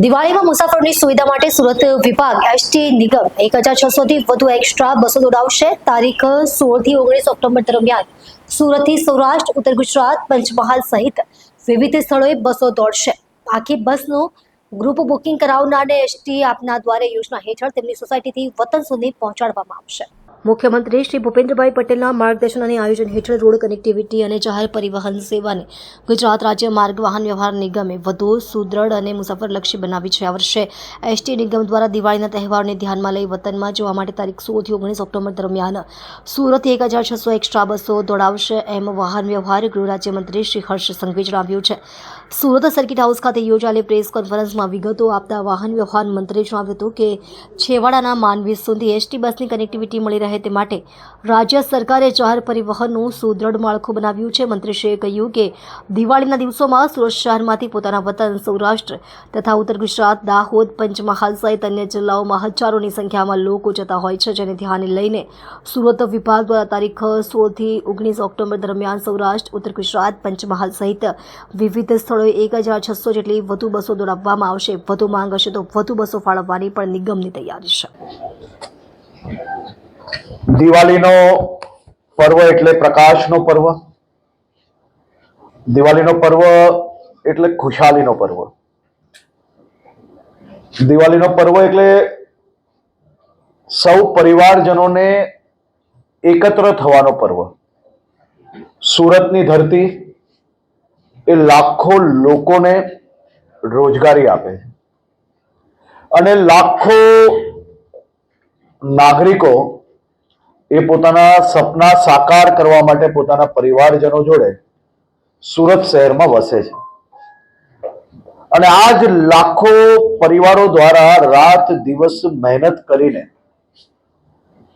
દિવાળીમાં મુસાફરોની સુવિધા માટે સુરત વિભાગ એસટી નિગમ એક હજાર છસો થી વધુ એક્સ્ટ્રા બસો દોડાવશે. તારીખ સોળથી ઓગણીસ ઓક્ટોબર દરમિયાન સુરતથી સૌરાષ્ટ્ર, ઉત્તર ગુજરાત, પંચમહાલ સહિત વિવિધ સ્થળોએ બસો દોડશે. આખી બસનું ગ્રુપ બુકિંગ કરાવનારને એસટી આપના દ્વારા યોજના હેઠળ તેમની સોસાયટીથી વતન સુધી પહોંચાડવામાં આવશે. મુખ્યમંત્રી શ્રી ભૂપેન્દ્રભાઈ પટેલના માર્ગદર્શન અને આયોજન હેઠળ રોડ કનેક્ટિવિટી અને જાહેર પરિવહન સેવાને ગુજરાત રાજ્ય માર્ગ વાહન વ્યવહાર નિગમે વધુ સુદૃઢ અને મુસાફરલક્ષી બનાવી છે. આ વર્ષે એસટી નિગમ દ્વારા દિવાળીના તહેવારને ધ્યાનમાં લઈ વતનમાં જોવા માટે તારીખ સોળથી ઓગણીસ ઓક્ટોબર દરમિયાન સુરત એક હજાર છસો એક્સ્ટ્રા બસો દોડાવશે એમ વાહન વ્યવહાર ગૃહ રાજ્યમંત્રી શ્રી હર્ષ સંઘવી જણાવ્યું છે. સુરત સર્કિટ હાઉસ ખાતે યોજાયેલી પ્રેસ કોન્ફરન્સમાં વિગતો આપતા વાહન વ્યવહાર મંત્રીએ જણાવ્યું હતું કે છેવાડાના માનવી સુધી એસટી બસની કનેક્ટિવિટી મળી રહે તે માટે રાજ્ય સરકારે જાહેર પરિવહનનું સુદૃઢ માળખું બનાવ્યું છે. મંત્રીશ્રીએ કહ્યું કે દિવાળીના દિવસોમાં સુરત શહેરમાંથી પોતાના વતન સૌરાષ્ટ્ર તથા ઉત્તર ગુજરાત, દાહોદ, પંચમહાલ સહિત અન્ય જિલ્લાઓમાં હજારોની સંખ્યામાં લોકો જતા હોય છે. જેને ધ્યાને લઈને સુરત વિભાગ દ્વારા તારીખ સોળથી ઓગણીસ ઓક્ટોબર દરમિયાન સૌરાષ્ટ્ર, ઉત્તર ગુજરાત, પંચમહાલ સહિત વિવિધ સ્થળોએ એક હજાર છસો જેટલી વધુ બસો દોડાવવામાં આવશે. વધુ માંગ હશે તો વધુ બસો ફાળવવાની પણ નિગમની તૈયારી છે. દિવાળીનો પર્વ એટલે પ્રકાશનો પર્વ. દિવાળીનો પર્વ એટલે ખુશાલીનો પર્વ. દિવાળીનો પર્વ એટલે સૌ પરિવારજનોને એકત્ર થવાનો પર્વ. સુરતની ધરતી એ લાખો લોકોને રોજગારી આપે અને લાખો નાગરિકો એ પોતાના સપના સાકાર કરવા માટે પોતાના પરિવારજનો જોડે સુરત શહેરમાં વસે છે. અને આ જ લાખો પરિવારો દ્વારા રાત દિવસ મહેનત કરીને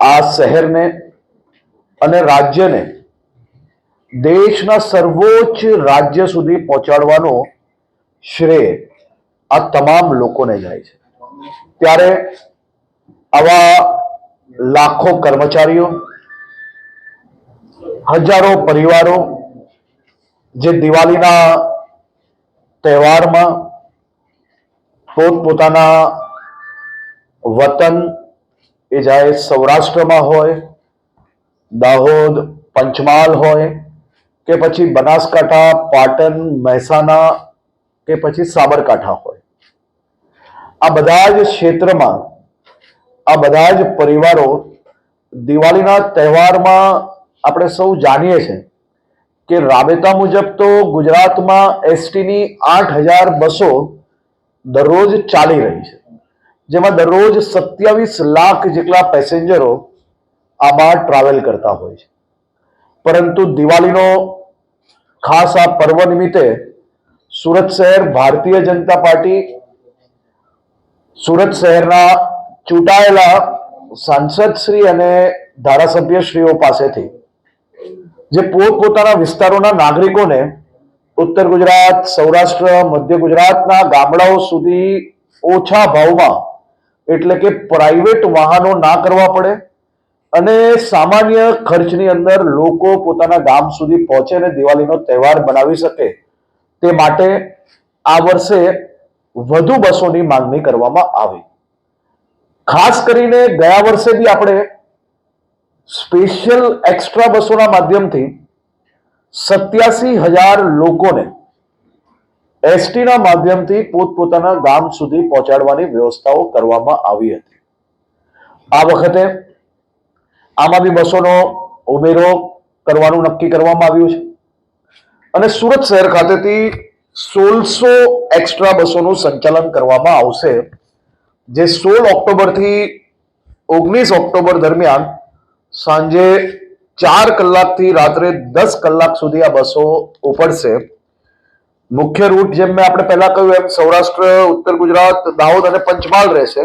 આ શહેરને અને રાજ્યને દેશના સર્વોચ્ચ રાજ્ય સુધી પહોંચાડવાનો શ્રેય આ તમામ લોકોને જાય છે. ત્યારે આવા લાખો કર્મચારીઓ, હજારો પરિવારો જે દિવાળીના તહેવારમાં પોતપોતાના વતન, એ જાય સૌરાષ્ટ્રમાં હોય, દાહોદ, પંચમહાલ હોય, કે પછી બનાસકાંઠા, પાટણ, મહેસાણા, કે પછી સાબરકાંઠા હોય. આ બધા જ ક્ષેત્રમાં આ બધા જ પરિવારો દિવાળીના તહેવારમાં આપણે સૌ જાણીએ છીએ કે રાબેતા મુજબ તો ગુજરાતમાં એસટીની આઠ હજાર બસો દરરોજ ચાલી રહી છે. જેમાં દરરોજ સત્યાવીસ લાખ જેટલા પેસેન્જરો આમાં ટ્રાવેલ કરતા હોય છે. પરંતુ દિવાળીનો ખાસ આ પર્વ નિમિત્તે સુરત શહેર ભારતીય જનતા પાર્ટી સુરત શહેરના ચૂંટાયેલા સાંસદશ્રી અને ધારાસભ્યશ્રીઓ પાસેથી, જે પોતપોતાના વિસ્તારોના નાગરિકોને ઉત્તર ગુજરાત, સૌરાષ્ટ્ર, મધ્ય ગુજરાતના ગામડાઓ સુધી ઓછા ભાવમાં, એટલે કે પ્રાઇવેટ વાહનો ના કરવા પડે અને સામાન્ય ખર્ચની અંદર લોકો પોતાના ગામ સુધી પહોંચે અને દિવાળીનો તહેવાર બનાવી શકે, તે માટે આ વર્ષે વધુ બસોની માંગણી કરવામાં આવી. ખાસ કરીને ગયા વર્ષે બી આપણે સ્પેશિયલ એક્સ્ટ્રા બસોના માધ્યમથી સત્યાસી હજાર લોકોને એસટીના માધ્યમથી પોતપોતાના ગામ સુધી પહોંચાડવાની વ્યવસ્થાઓ કરવામાં આવી હતી. આ વખતે આમાં બી બસોનો ઉમેરો કરવાનું નક્કી કરવામાં આવ્યું છે. અને સુરત શહેર ખાતેથી સોળસો એક્સ્ટ્રા બસોનું સંચાલન કરવામાં આવશે. જે સોળ ઓક્ટોબરથી ઓગણીસ ઓક્ટોબર દરમિયાન સાંજે ચાર કલાકથી રાત્રે દસ કલાક સુધી આ બસો ઉપડશે. મુખ્ય રૂટ જેમ મેં આપણે પહેલા કહ્યું એમ સૌરાષ્ટ્ર, ઉત્તર ગુજરાત, દાહોદ અને પંચમહાલ રહેશે.